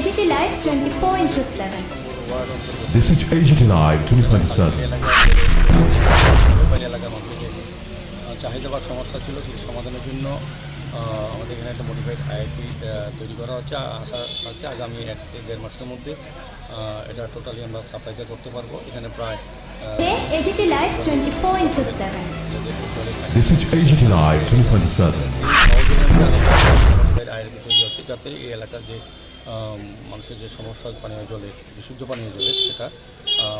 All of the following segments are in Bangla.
AGT Live 24 into 7. This is AGT Live 2027. এলাকার এলাকার মধ্যে যে আহ, চাহিদা বা সমস্যা ছিল সেই সমাধানের জন্য আমাদের এখানে একটা মডিফাইড আইআইপি তৈরি করা হচ্ছে আশা হচ্ছে আগামী এক থেকে দেড় মাসের মধ্যে এটা টোটালি আমরা সাপ্লাইটা করতে পারব এখানে প্রায় AGT Live 24 into 7. যাদের বিষয়ে কাজ- This is AGT Live 2027. Modified আয়ের হচ্ছে যাতে এই এলাকার যে মানুষের যে সমস্যা পানীয় জলে বিশুদ্ধ পানীয় জলের সেটা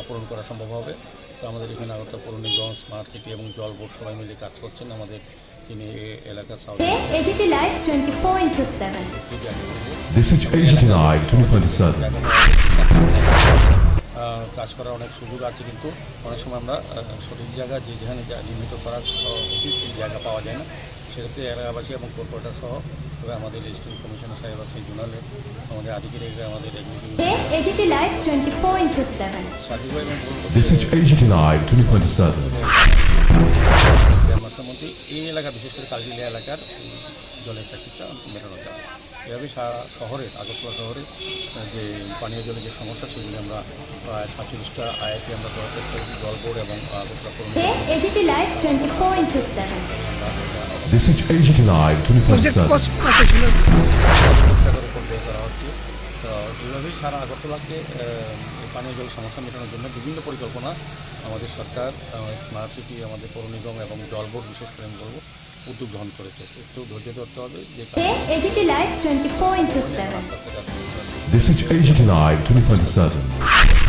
পূরণ করা সম্ভব হবে তো আমাদের এখানে আগরতলা পৌর নিগম স্মার্ট সিটি এবং জল বোর্ড সবাই মিলে কাজ করছেন আমাদের তিনি এই এলাকার সাউথ AGT Live 24 into 7. যদি আগে বলব, This is AGT Live 2027. এখন কাজ করার অনেক সুযোগ আছে কিন্তু অনেক সময় আমরা সঠিক জায়গা যে যেখানে যা নির্মিত করার উচিত সেই জায়গা পাওয়া যায় না সেক্ষেত্রে এলাকাবাসী এবং কর্পোরেটর সহ তবে আমাদের রেজিস্ট্রি কমিশনার সাহেব আছে জোনালের আমাদের আধিকারিকরা আমাদের এক্সিকিউটিভ AGT Live 24 into 7. সাথী ভাই এবং বলব This is AGT Live 2027. দেড় মাসের মধ্যে এই এলাকা বিশেষ করে কালজিলিয়া এলাকার জলের চাকরিটা মেটানো যাবে এভাবে সারা শহরে আগরতলা শহরে যে পানীয় জলের যে সমস্যা সেগুলি আমরা প্রায় সাতচল্লিশটা আইআইটি আমরা প্রয়াস করেছি জল বোর্ড এবং Agartala This is AGT Live project 2027. Cost কত ছিল টাকার উপর ব্যয় করা হচ্ছে তো এইভাবেই সারা আগরতলাকে পানীয় জল সমস্যা মেটানোর জন্য বিভিন্ন পরিকল্পনা আমাদের সরকার স্মার্ট সিটি আমাদের পৌর নিগম এবং জল বোর্ড বিশেষ করে আমি বলব উদ্যোগ গ্রহণ করেছে একটু ধৈর্য ধরতে হবে যে 24 7. আস্তে আস্তে কাজ করতে হবে। This is AGT Live 2027.